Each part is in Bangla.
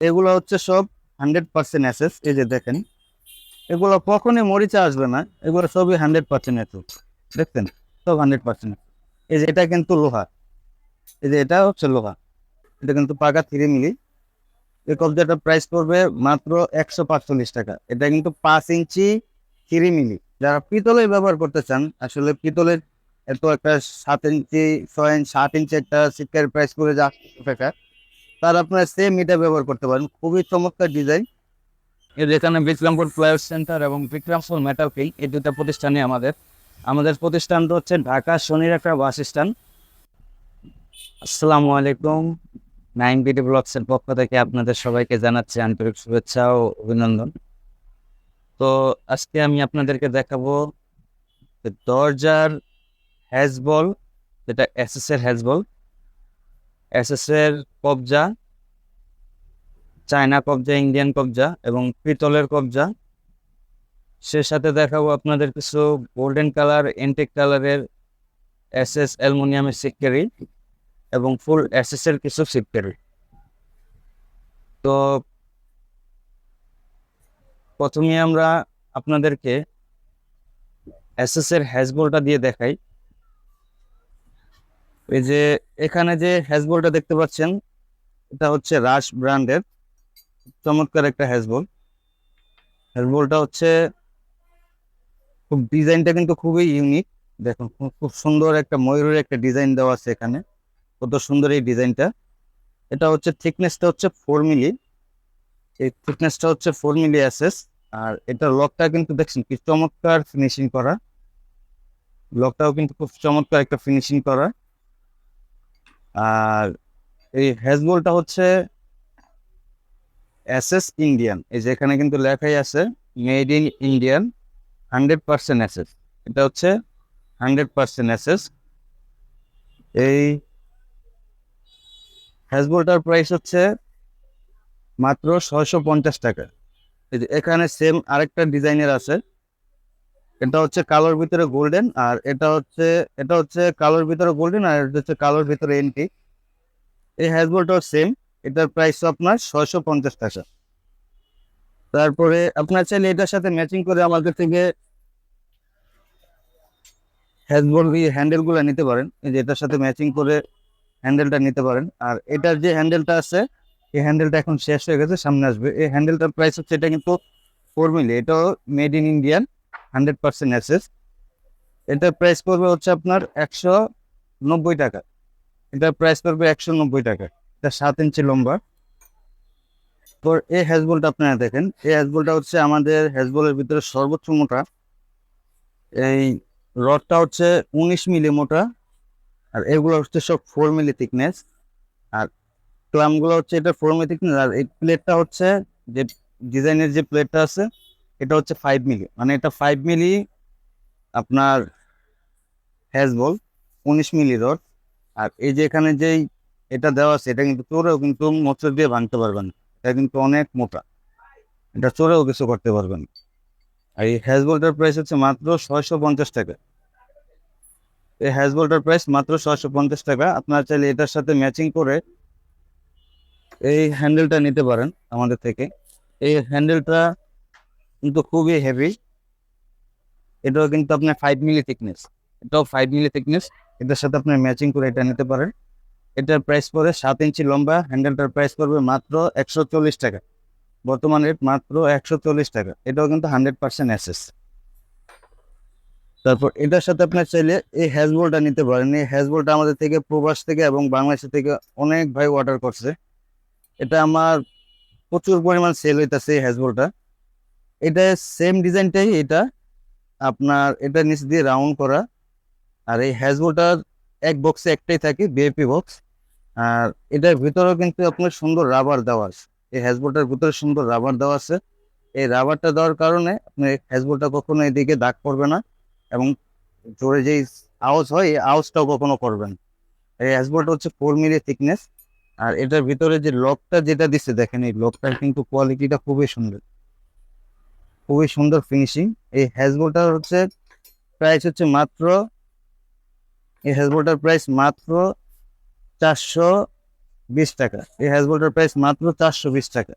এগুলো হচ্ছে সব হান্ড্রেড পার্সেন্ট অ্যাসেস এই যে দেখেন। এগুলো কখনই মরিচা আসবে না, এগুলো সবই হান্ড্রেড পার্সেন্ট অ্যাসেস দেখছেন? সব হান্ড্রেড পার্সেন্ট এই যে এটা কিন্তু লোহা। এই যে এটা হচ্ছে লোহা। এটা কিন্তু পাকা থ্রি মিলি। এই কবজাটার প্রাইস পড়বে মাত্র একশো পাঁচচল্লিশ টাকা। এটা কিন্তু পাঁচ ইঞ্চি থ্রি মিলি। যারা পিতলে ব্যবহার করতে চান, আসলে পিতলের এত একটা সাত ইঞ্চি, ছয় ইঞ্চি, সাত ইঞ্চি একটা সিটকার প্রাইস করে যা টাকা তার আপনারা সেম এটা ব্যবহার করতে পারেন। খুবই চমৎকার ডিজাইন এর এখানে বিক্রমপুর ফ্লাইওভার সেন্টার এবং বিক্রমপুর মেটাল এই দুটা প্রতিষ্ঠানে আমাদের। আমাদের প্রতিষ্ঠানটা হচ্ছে ঢাকা শনির একটা বাস স্ট্যান্ড। আসসালামু আলাইকুম। নাইন বিডি ব্লগসের পক্ষ থেকে আপনাদের সবাইকে জানাচ্ছি আন্তরিক শুভেচ্ছা ও অভিনন্দন। তো আজকে আমি আপনাদেরকে দেখাবো দরজার হ্যাজবল যেটা এসএস এর হ্যাজবল এসএস এর কবজা, চায়না কবজা, ইন্ডিয়ান কবজা এবং পিতলের কবজা। সে সাথে দেখাবো আপনাদের কিছু গোল্ডেন কালার এন্টিক কালারের এসএস অ্যালুমিনিয়ামের সিটকারি এবং ফুল এসএস এর কিছু সিটকারি তো প্রথমে আমরা আপনাদেরকে এসএস এর হ্যাজবলটা দিয়ে দেখাই। এই যে এখানে যে হ্যাজবলটা দেখতে পাচ্ছেন, এটা হচ্ছে রাশ ব্র্যান্ডের চমৎকার একটা হ্যাজবল হ্যাজবলটা হচ্ছে খুব ডিজাইনটা কিন্তু খুবই ইউনিক দেখুন, খুব- সুন্দর একটা ময়ূরের একটা ডিজাইন দেওয়া আছে এখানে। কত সুন্দর এই ডিজাইনটা। এটা হচ্ছে থিকনেসটা হচ্ছে ফোর মিলি এই থিকনেসটা হচ্ছে ফোর মিলি অ্যাসেস আর এটা লকটা কিন্তু দেখছেন কি চমৎকার ফিনিশিং করা। লকটাও কিন্তু খুব চমৎকার একটা ফিনিশিং করা। আর এই হ্যাজবলটা হচ্ছে এসএস ইন্ডিয়ান এই যে এখানে কিন্তু লেখাই আছে made in Indian hundred percent SS এটা হচ্ছে হান্ড্রেড পার্সেন্ট এসএস এই হ্যাজবলটার প্রাইস হচ্ছে মাত্র ছয়শো পঞ্চাশ টাকা। এখানে সেম আরেকটা ডিজাইনের আছে এটা হচ্ছে কালোর ভিতরে গোল্ডেন আর এটা হচ্ছে এটা হচ্ছে কালোর ভিতরে গোল্ডেন আর এটা হচ্ছে কালোর ভিতরে এন্টি এই হ্যাজবলটাও সেম এটার প্রাইস আপনার ছয়শো পঞ্চাশ টাকা। তারপরে আপনার চাইলে এটার সাথে ম্যাচিং করে আমাদের থেকে হ্যাজবল হ্যান্ডেলগুলো নিতে পারেন। এই যে এটার সাথে ম্যাচিং করে হ্যান্ডেলটা নিতে পারেন। আর এটার যে হ্যান্ডেলটা আছে, এই হ্যান্ডেলটা এখন শেষ হয়ে গেছে, সামনে আসবে। এই হ্যান্ডেলটার প্রাইস হচ্ছে এটা কিন্তু ফোর মিলি এটাও made in Indian hundred percent SS. এটার প্রাইস পড়বে হচ্ছে আপনার একশো নব্বই টাকা। এটার প্রাইস পড়বে একশো নব্বই টাকা। এটা সাত ইঞ্চি লম্বা। তো এই হ্যাজবলটা আপনারা দেখেন। এই হ্যাজবলটা হচ্ছে আমাদের হ্যাজবলের ভিতরে সর্বোচ্চ মোটা। এই রডটা হচ্ছে উনিশ মিলি মোটা। আর এগুলো হচ্ছে সব ফোর মিলি থিকনেস আর ক্লামগুলো হচ্ছে এটা ফোর মিলি থিকনেস আর এই প্লেটটা হচ্ছে যে ডিজাইনের যে প্লেটটা আছে এটা হচ্ছে ফাইভ মিলি মানে এটা ফাইভ মিলি আপনার হ্যাজবল উনিশ মিলি রড। আর এই যে এখানে যেই এটা দেওয়া আছে, এটা কিন্তু চোরেও কিন্তু মোচর দিয়ে ভাঙতে পারবেন এটা কিন্তু অনেক মোটা। এটা চোরেও কিছু করতে পারবেন আর এই হ্যাজবলটার প্রাইস হচ্ছে মাত্র ছয়শো পঞ্চাশ টাকা। এই হ্যাজবলটার প্রাইস মাত্র ছয়শো পঞ্চাশ টাকা। আপনারা চাইলে এটার সাথে ম্যাচিং করে এই হ্যান্ডেলটা নিতে পারেন আমাদের থেকে। এই হ্যান্ডেলটা কিন্তু খুবই হেভি এটাও কিন্তু আপনার ফাইভ মিলি থিকনেস এটাও ফাইভ মিলি থিকনেস এটার সাথে আপনি ম্যাচিং করে এটা নিতে পারেন। এটার প্রাইস পড়ে সাত ইঞ্চি লম্বা। হ্যান্ডেলটার প্রাইস পড়বে মাত্র একশো চল্লিশ টাকা। বর্তমান রেট মাত্র একশো চল্লিশ টাকা। এটাও কিন্তু হান্ড্রেড পার্সেন্ট অ্যাসেস তারপর এটার সাথে আপনার চাইলে এই হ্যাজবলটা নিতে পারেন। এই হ্যাজবলটা আমাদের থেকে প্রবাস থেকে এবং বাংলাদেশ থেকে অনেক ভাই অর্ডার করছে। এটা আমার প্রচুর পরিমাণ সেল হইতেছে এই হ্যাজবলটা এটা সেম ডিজাইনটাই এটা। আপনার এটা নিচ দিয়ে রাউন্ড করা। আর এই হ্যাজবলটার এক বক্সে একটাই থাকে বিএপি বক্স আর এটার ভিতরেও কিন্তু আপনার সুন্দর রাবার দেওয়া আছে। এই হ্যাজবলটার ভিতরে সুন্দর রাবার দেওয়া আছে। এই রাবারটা দেওয়ার কারণে আপনার হ্যাজবলটা কখনো এদিকে দাগ পড়বে না এবং জোরে যেই আওয়াজ হয়, এই আওয়াজটাও কখনো করবে না। এই হ্যাজবলটা হচ্ছে ফোর মিলি থিকনেস আর এটার ভিতরে যে লকটা যেটা দিচ্ছে দেখেন এই লকটার কিন্তু কোয়ালিটিটা খুবই সুন্দর। খুবই সুন্দর ফিনিশিং এই হ্যাজবলটার হচ্ছে প্রাইস হচ্ছে মাত্র, এই হ্যাজবলটার প্রাইস মাত্র চারশো বিশ টাকা। এই হ্যাজবোল্টের প্রাইস মাত্র চারশো বিশ টাকা।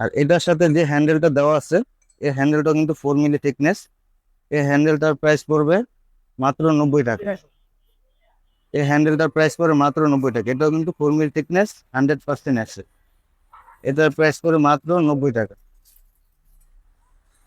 আর এটার সাথে যে হ্যান্ডেলটা দেওয়া আছে, এই হ্যান্ডেলটা কিন্তু ফোর মিলি থিকনেস এই হ্যান্ডেলটার প্রাইস পড়বে মাত্র নব্বই টাকা। এই হ্যান্ডেলটার প্রাইস পড়ে মাত্র নব্বই টাকা। এটাও কিন্তু four milli thickness hundred percent আছে। এটার প্রাইস পড়ে মাত্র নব্বই টাকা।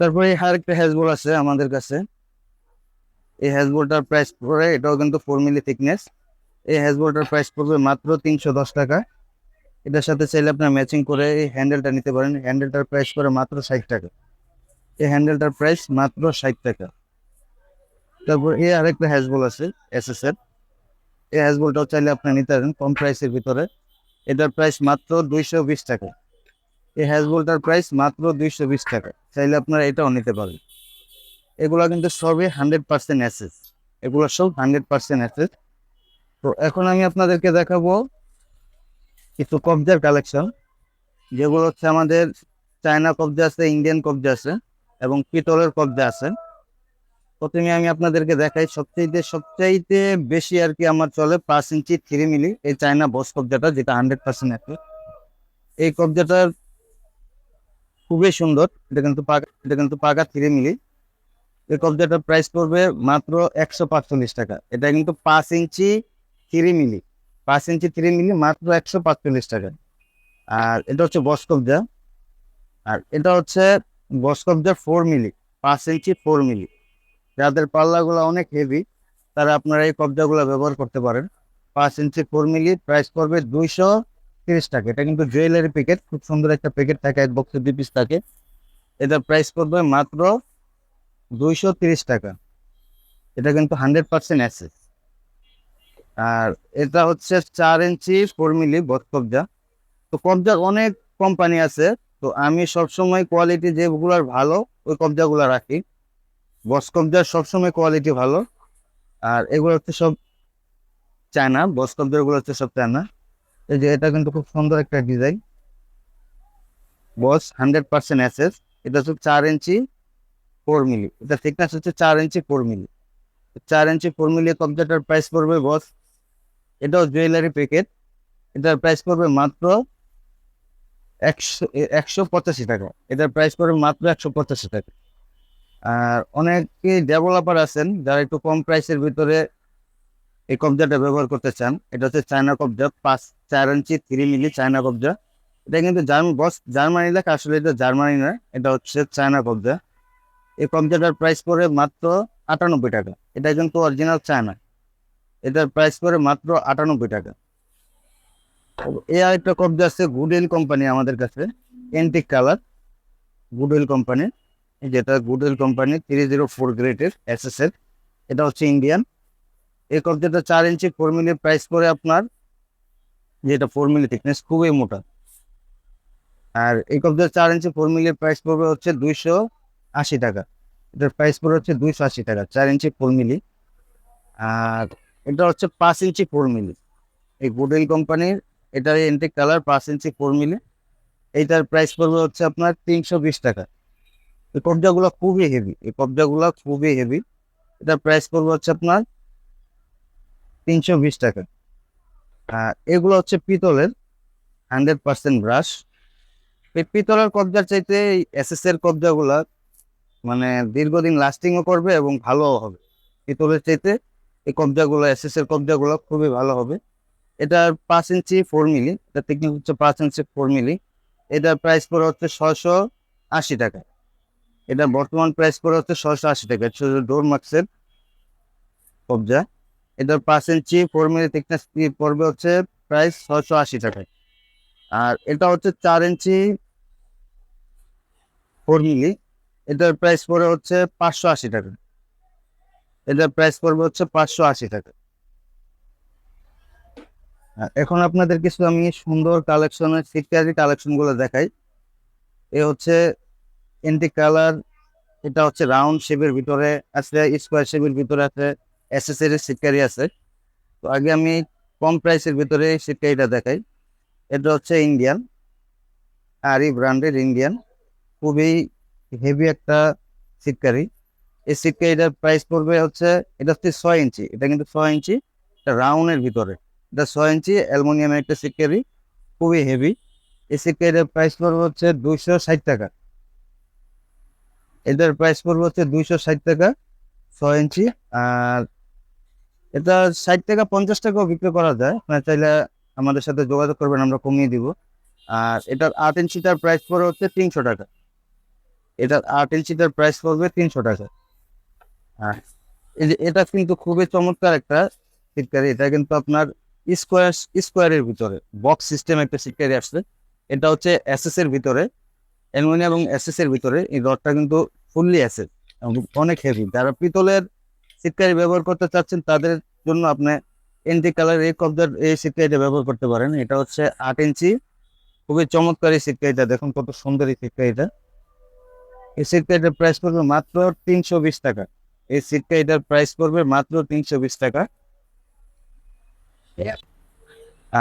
তারপরে আরেকটা হ্যাজবোল আছে আমাদের কাছে। এই হ্যাজবোলটার প্রাইস পড়ে, এটাও কিন্তু ফোর মিলি থিকনেস এই হ্যাজবোলটার প্রাইস পড়বে মাত্র তিনশো দশ টাকা। এটার সাথে চাইলে আপনার ম্যাচিং করে এই হ্যান্ডেলটা নিতে পারেন। হ্যান্ডেলটার প্রাইস পড়ে মাত্র ষাট টাকা। এই হ্যান্ডেলটার প্রাইস মাত্র ষাট টাকা। তারপর এই আরেকটা হ্যাজবোল আছে এস এস এর এই হ্যাজবোলটাও চাইলে আপনি নিতে পারেন কম প্রাইসের ভিতরে। এটার প্রাইস মাত্র দুইশো বিশ টাকা। এই হ্যাজবোলটার প্রাইস মাত্র দুইশো বিশ টাকা। চাইলে আপনারা এটাও নিতে পারেন। এগুলো কিন্তু সবই হান্ড্রেড পার্সেন্ট অ্যাসেস এগুলো সব হান্ড্রেড পার্সেন্ট অ্যাসেস তো এখন আমি আপনাদেরকে দেখাবো কিছু কবজার কালেকশন যেগুলো হচ্ছে আমাদের চায়না কবজা আছে ইন্ডিয়ান কবজা আছে, এবং পিতলের কবজা আছে। প্রথমে আমি আপনাদেরকে দেখাই, সবচাইতে সবচাইতে বেশি আর কি আমার চলে পাঁচ ইঞ্চি থ্রি মিলি এই চায়না বস কবজাটা, যেটা হান্ড্রেড পার্সেন্ট আছে এই কবজাটার খুবই সুন্দর। এটা কিন্তু পাকা, এটা কিন্তু পাকা থ্রি মিলি এই কবজাটার প্রাইস পড়বে মাত্র একশো পাঁচচল্লিশ টাকা। এটা কিন্তু পাঁচ ইঞ্চি থ্রি মিলি পাঁচ ইঞ্চি থ্রি মিলি মাত্র একশো পাঁচচল্লিশ টাকা। আর এটা হচ্ছে বস কবজা আর এটা হচ্ছে বস কবজা ফোর মিলি পাঁচ ইঞ্চি ফোর মিলি যাদের পাল্লাগুলো অনেক হেভি তারা আপনারা এই কবজাগুলো ব্যবহার করতে পারেন। পাঁচ ইঞ্চি ফোর মিলি প্রাইস পড়বে দুইশো তিরিশ টাকা। এটা কিন্তু জুয়েলারি প্যাকেট খুব সুন্দর একটা প্যাকেট থাকে, এক বক্সে দুই পিস থাকে। এটার প্রাইস পড়বে মাত্র দুইশো তিরিশ টাকা। এটা কিন্তু হান্ড্রেড পার্সেন্ট অ্যাসেস আর এটা হচ্ছে চার ইঞ্চি ফোর মিলি বট কবজা। তো কবজার অনেক কোম্পানি আছে, তো আমি সবসময় কোয়ালিটি যেগুলোর ভালো, ওই কবজাগুলো রাখি। বস কবজার সবসময় কোয়ালিটি ভালো। আর এগুলো হচ্ছে সব চায়না বস কবজারগুলো হচ্ছে সব চায়না। এই যে এটা কিন্তু খুব সুন্দর একটা design. Boss, hundred percent SS. এটা হচ্ছে চার ইঞ্চি ফোর মিলি। এটা থিকনেস হচ্ছে চার ইঞ্চি ফোর মিলি। চার ইঞ্চি ফোর মিলি কবজাটার প্রাইস পড়বে বস, এটাও জুয়েলারি প্যাকেট এটার প্রাইস পড়বে মাত্র একশো একশো পঁচাশি টাকা। এটার প্রাইস পড়বে মাত্র একশো পঁচাশি টাকা। আর অনেকে ডেভেলপার আছেন, যারা একটু কম প্রাইসের ভিতরে এই কবজাটা ব্যবহার করতে চান, এটা হচ্ছে চায়না কবজা, পাঁচ, চার ইঞ্চি থ্রি মিলি চায়না কবজা। এটা কিন্তু বস, জার্মানি লেখা, আসলে এটা জার্মানি না এটা হচ্ছে চায়না কবজা। এই কবজাটার প্রাইস পড়ে মাত্র আটানব্বই টাকা। এটা কিন্তু অরিজিনাল চায়না। এটার প্রাইস পড়ে মাত্র আটানব্বই টাকা। এই আরেকটা কবজা আছে গুডেল কোম্পানি আমাদের কাছে, এন্টিক কালার গুডেল কোম্পানি। যেটা গুডেল কোম্পানি থ্রি জিরো ফোর গ্রেডের এস এটা হচ্ছে ইন্ডিয়ান এই কবজাটা চার ইঞ্চি ফোর মিলি প্রাইস পড়ে আপনার, যেটা ফোর মিলি থিকনেস খুবই মোটা। আর এই কবজা চার ইঞ্চি ফোর মিলির প্রাইস পড়বে হচ্ছে দুইশো আশি টাকা। এটার প্রাইস পড়ে হচ্ছে দুইশো আশি টাকা, চার ইঞ্চি ফোর মিলি আর এটা হচ্ছে পাঁচ ইঞ্চি ফোর মিলি এই গুডেল কোম্পানির এটার এন্টিক কালার পাঁচ ইঞ্চি ফোর মিলি এইটার প্রাইস পড়বে হচ্ছে আপনার তিনশো বিশ টাকা। এই কবজাগুলো খুবই হেভি এই কবজাগুলো খুবই হেভি এটার প্রাইস পড়বে হচ্ছে আপনার তিনশো বিশ টাকা। এগুলো হচ্ছে পিতলের হান্ড্রেড পার্সেন্ট ব্রাশ। পিতলের কবজার চাইতে এসএস এর কবজাগুলা মানে দীর্ঘদিন লাস্টিংও করবে এবং ভালোও হবে। পিতলের চাইতে এই কবজাগুলো এসএস এর কবজাগুলো খুবই ভালো হবে। এটার পাঁচ ইঞ্চি ফোর মিলি, এটা টেকনিক হচ্ছে পাঁচ ইঞ্চি ফোর মিলি। এটার প্রাইস পড়ে হচ্ছে ছয়শো আশি টাকা। এটা বর্তমান প্রাইস পড়ে হচ্ছে ছয়শো আশি টাকা। ডোর মার্কসের কবজা। এটার পাঁচ ইঞ্চি ফোর মিলি থিকনেস পড়বে হচ্ছে প্রাইস ছশো আশি টাকায়। আর এটা হচ্ছে চার ইঞ্চি ফোর মিলি এটার প্রাইস পড়ে হচ্ছে পাঁচশো আশি টাকা। এটার প্রাইস পড়বে হচ্ছে পাঁচশো আশি টাকা। এখন আপনাদের কিছু আমি সুন্দর কালেকশনের সিটকারি কালেকশনগুলো দেখাই। এ হচ্ছে এন্টিক কালার এটা হচ্ছে রাউন্ড শেপের ভিতরে আছে স্কোয়ার শেপের ভিতরে আছে। এসএসএর সিটকারি আছে। তো আগে আমি কম প্রাইসের ভিতরে সিটকারিটা দেখাই। এটা হচ্ছে ইন্ডিয়ান আর এই ব্র্যান্ডের ইন্ডিয়ান খুবই হেভি একটা সিটকারি এই সিটকারিটার প্রাইস পড়বে হচ্ছে, এটা হচ্ছে ছয় ইঞ্চি। এটা কিন্তু ছয় ইঞ্চি। এটা রাউন্ডের ভিতরে। এটা ছয় ইঞ্চি অ্যালুমিনিয়ামের একটা সিট ক্যারি খুবই হেভি এই সিট ক্যারির প্রাইস পড়বে হচ্ছে দুইশো ষাট টাকা। এটার প্রাইস পড়বে হচ্ছে দুইশো ষাট টাকা, ছয় ইঞ্চি। আর এটা ষাট টাকা, পঞ্চাশ টাকাও বিক্রি করা যায়। আপনারা চাইলে আমাদের সাথে যোগাযোগ করবেন, আমরা কমিয়ে দিব। আর এটার আট ইঞ্চিটার প্রাইস পড়বে হচ্ছে তিনশো টাকা। এটার আট ইঞ্চিটার প্রাইস পড়বে তিনশো টাকা। হ্যাঁ এটা কিন্তু খুবই চমৎকার একটা সিটকারি এটা কিন্তু আপনার স্কোয়ার স্কোয়ারের ভিতরে বক্স সিস্টেম একটা সিটকারি আসছে। এটা হচ্ছে এসএস এর ভিতরে অ্যালুমিনিয়াম এবং এসএস এর ভিতরে। এই রডটা কিন্তু ফুললি অ্যাসেস অনেক হেভি যারা পিতলের সিটকারি ব্যবহার করতে চাচ্ছেন, তাদের জন্য আপনি এন্টি কালার এই কবজার এই সিটকারিটা ব্যবহার করতে পারেন। এটা হচ্ছে আট ইঞ্চি। খুবই চমৎকার এই সিটকারিটা দেখুন কত সুন্দর এই সিটকারিটা এই সিটকারিটার প্রাইস পড়বে মাত্র তিনশো বিশ টাকা। এই সিটকারিটার প্রাইস পড়বে মাত্র তিনশো বিশ টাকা।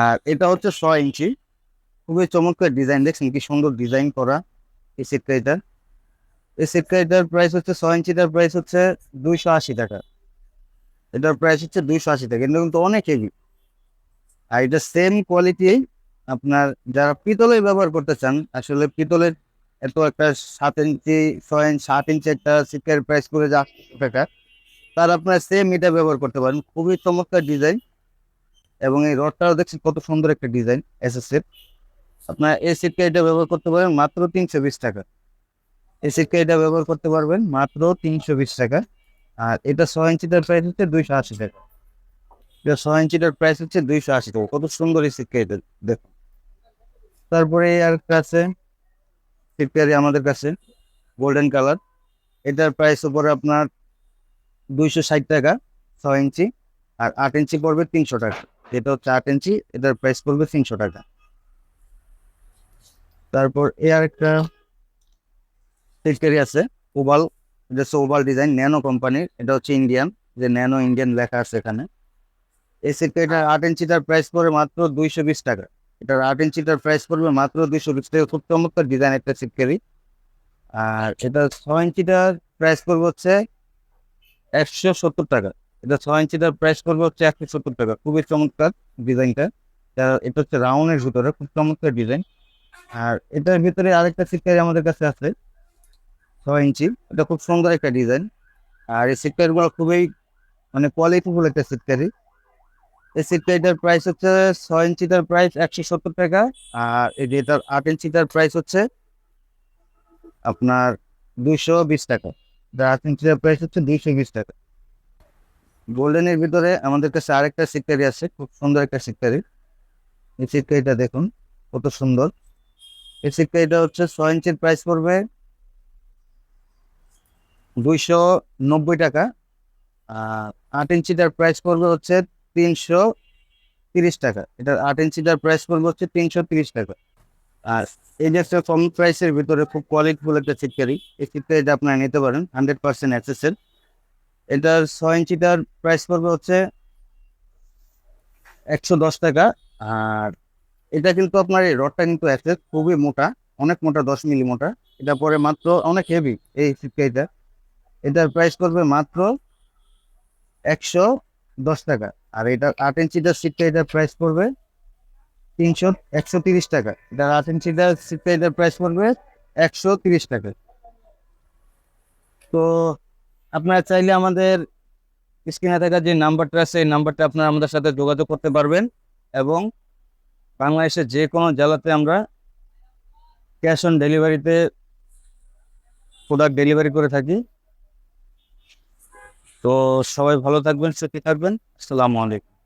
আর এটা হচ্ছে ছয় ইঞ্চি। খুবই চমৎকার ডিজাইন দেখছেন কি সুন্দর ডিজাইন করা এই সিটকারিটা এই সিটকারিটার প্রাইস হচ্ছে ছয় ইঞ্চিটার প্রাইস হচ্ছে দুইশো আশি টাকা। এটার প্রাইস হচ্ছে দুইশো আশি টাকা। এটা কিন্তু অনেক হেভি আর এটা সেম কোয়ালিটি আপনার যারা পিতলের ব্যবহার করতে চান, আসলে পিতলের এত একটা সাত ইঞ্চি ছয় ইঞ্চি সাত ইঞ্চি একটা সিটকারির প্রাইস করে যা টাকা, তার আপনার সেম এটা ব্যবহার করতে পারেন। খুবই চমৎকার ডিজাইন এবং এই রডটাও দেখছেন কত সুন্দর একটা ডিজাইন এসএস এর আপনার এই এটা ব্যবহার করতে পারেন মাত্র তিনশো বিশ টাকা। এই সিটকারিটা ব্যবহার করতে পারবেন মাত্র তিনশো বিশ টাকা। আর এটা ছয় ইঞ্চিটার প্রাইস হচ্ছে দুইশো আশি টাকা। এটা ছয় ইঞ্চিটার প্রাইস হচ্ছে দুইশো আশি টাকা। কত সুন্দর এই সিটকারিটা দেখুন। তারপরে আর আছে সিটকারি আমাদের কাছে গোল্ডেন কালার এটার প্রাইস উপরে আপনার দুইশো ষাট টাকা ছয় ইঞ্চি, আর আট ইঞ্চি পড়বে তিনশো টাকা। যেটা হচ্ছে আট ইঞ্চি, এটার প্রাইস পড়বে তিনশো টাকা। তারপর এ আর সিটকারি আছে, ওভাল, এটা হচ্ছে ওভাল ডিজাইন, ন্যানো কোম্পানির, এটা হচ্ছে ইন্ডিয়ান, যে ন্যানো ইন্ডিয়ান লেখা আছে এখানে। এই সিটকারিটার আট ইঞ্চিটার প্রাইস পড়বে মাত্র দুইশো বিশ টাকা। এটার আট ইঞ্চিটার প্রাইস পড়বে মাত্র দুইশো বিশ টাকা। খুব চমৎকার ডিজাইন একটা সিটকারি আর এটা ছয় ইঞ্চিটার প্রাইস পড়বে হচ্ছে একশো সত্তর টাকা। এটা ছয় ইঞ্চিটার প্রাইস পড়বে হচ্ছে একশো সত্তর টাকা। খুবই চমৎকার ডিজাইনটা। এটা হচ্ছে রাউন্ডের ভিতরে, খুব চমৎকার ডিজাইন। আর এটার ভিতরে আরেকটা সিটকারি আমাদের কাছে আছে। ছয় ইঞ্চি। এটা খুব সুন্দর একটা ডিজাইন আর এই সিটকারিগুলো খুবই মানে কোয়ালিটিফুল একটা সিটকারি এই সিটকারিটার প্রাইস হচ্ছে ছয় ইঞ্চিটার প্রাইস একশো সত্তর টাকা। আর এই যেটার আট ইঞ্চিটার প্রাইস হচ্ছে আপনার দুইশো বিশ টাকা। আট ইঞ্চিটার প্রাইস হচ্ছে দুইশো বিশ টাকা। গোল্ডেনের ভিতরে আমাদের কাছে আরেকটা সিটকারি আছে, খুব সুন্দর একটা সিটকারি এই সিটকারিটা দেখুন, কত সুন্দর। এই সিটকারিটা হচ্ছে ছয় ইঞ্চির প্রাইস পড়বে দুইশো নব্বই টাকা। আট ইঞ্চিটার প্রাইস পড়বে হচ্ছে তিনশো তিরিশ টাকা। এটার আট ইঞ্চিটার প্রাইস পড়বে হচ্ছে তিনশো তিরিশ টাকা। আর এই যে একটা কম প্রাইসের ভিতরে খুব কোয়ালিটিফুল একটা সিটকারি এই সিটকারিটা আপনারা নিতে পারেন হান্ড্রেড পার্সেন্ট অ্যাক্সেসের এটার ছয় ইঞ্চিটার প্রাইস পড়বে হচ্ছে একশো দশ টাকা। আর এটা কিন্তু আপনার এই রডটা কিন্তু অ্যাক্সেস খুবই মোটা, অনেক মোটা, দশ মিলি মোটা। এটা পরে মাত্র অনেক হেভি এই সিটকারিটা এটার প্রাইস পড়বে মাত্র একশো দশ টাকা। আর এটা আট ইঞ্চিটার সিটটা এটার প্রাইস পড়বে তিনশো একশো তিরিশ টাকা। এটার আট ইঞ্চিটার সিটটা এটার প্রাইস পড়বে একশো তিরিশ টাকা। তো আপনারা চাইলে আমাদের স্ক্রিনে থাকা যে নাম্বারটা আছে, এই নাম্বারটা আপনারা আমাদের সাথে যোগাযোগ করতে পারবেন এবং বাংলাদেশের যে কোনো জেলাতে আমরা ক্যাশ অন ডেলিভারিতে প্রোডাক্ট ডেলিভারি করে থাকি। তো সবাই ভালো থাকবেন সুখী থাকবেন। আসসালামু আলাইকুম।